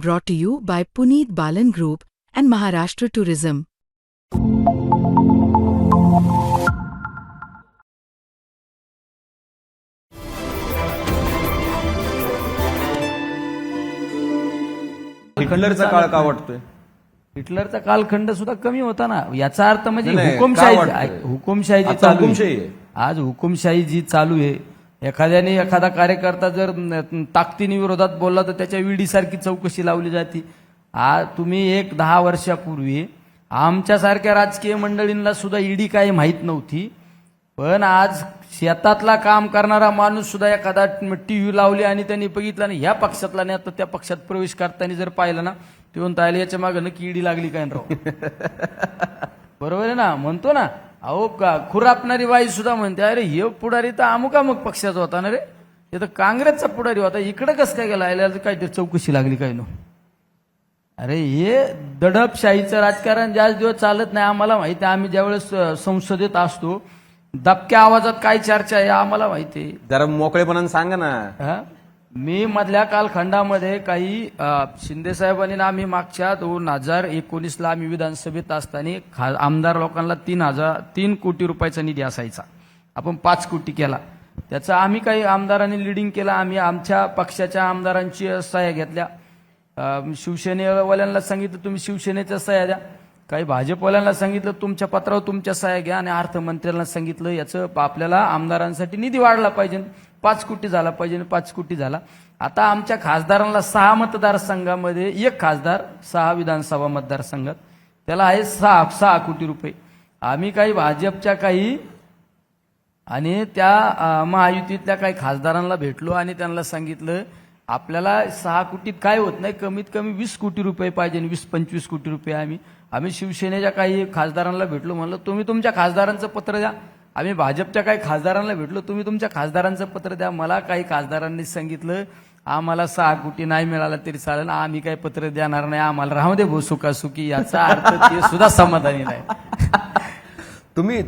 brought to you by Puneet Balan Group and Maharashtra Tourism. हिटलरचा काळ का वाटतोय हिटलरचा कालखंड सुद्धा कमी होता ना याचा अर्थ म्हणजे नाही, नाही, हुकुमशाही वाटतंय? हुकुमशाही जी आता चालू हुकुमशाही आहे. आज हुकुमशाही जी चालू आहे एखाद्याने एखादा कार्यकर्ता जर ताकदीने विरोधात बोलला तर त्याच्या विडीसारखी चौकशी लावली जाते. आ तुम्ही एक दहा वर्षापूर्वी आमच्यासारख्या राजकीय मंडळींना सुद्धा ईडी काही माहीत नव्हती पण आज शेतातला काम करणारा माणूस सुद्धा एखादा टीव्ही लावली आणि त्यांनी बघितला नाही ह्या पक्षातला नाही आता त्या पक्षात प्रवेश करताना जर पाहिलं ना ते म्हणता आले याच्या मागं नक्की ईडी लागली काय राव? बरोबर आहे ना? म्हणतो ना अहो का खुरापणारी बाई सुद्धा म्हणते अरे हे पुढारी तर अमुक अमुक पक्षाचा होता ना रे. हे तर काँग्रेसचा पुढारी होता. इकडे कसं काय गेला? याला तर काहीतरी चौकशी लागली काय नो. अरे हे दडपशाहीचं राजकारण जास्त दिवस चालत नाही आम्हाला माहिती आहे. आम्ही ज्यावेळेस संसदेत असतो दबक्या आवाजात काय चर्चा आहे आम्हाला माहिती आहे. जरा मोकळेपणाने सांगा ना. हा? मी मधल्या कालखंडामध्ये काही अ, शिंदे साहेबांनी ना आम्ही मागच्या दोन हजार एकोणीसला आम्ही विधानसभेत असताना खा- आमदार लोकांना तीन हजार तीन कोटी रुपयाचा निधी असायचा. आपण पाच कोटी केला. त्याचा आम्ही काही आमदारांनी लिडिंग केला. आम्ही आमच्या पक्षाच्या आमदारांची सह्या घेतल्या. शिवसेनेवाल्यांना सांगितलं तुम्ही शिवसेनेच्या सह्या द्या. काही भाजपवाल्यांना सांगितलं तुमच्या पत्रावर तुमच्या सहाय्या घ्या आणि अर्थमंत्र्यांना सांगितलं याचं आपल्याला आमदारांसाठी निधी वाढला पाहिजे. पाच कोटी झाला पाहिजे पाच कोटी झाला. आता आमच्या खासदारांना सहा मतदारसंघामध्ये एक खासदार सहा विधानसभा मतदारसंघात. त्याला आहे सहा सहा कोटी रुपये. आम्ही काही भाजपच्या काही आणि त्या महायुतीतल्या काही खासदारांना भेटलो आणि त्यांना सांगितलं आपल्याला सहा कोटीत काय होत नाही? कमीत कमी वीस कोटी रुपये पाहिजे वीस पंचवीस कोटी रुपये आम्ही. आम्ही शिवसेनेच्या काही खासदारांना भेटलो म्हणलं तुम्ही तुमच्या खासदारांचं पत्र द्या. आम्ही भाजपच्या काही खासदारांना भेटलो तुम्ही तुमच्या खासदारांचं पत्र द्या. मला काही खासदारांनी सांगितलं आम्हाला सहा कोटी नाही मिळाला तरी चालेल आम्ही काही पत्र देणार नाही आम्हाला राहू दे भाऊ सुखासुखी. याचा अर्थ ते सुद्धा समाधानी नाही. तुम्ही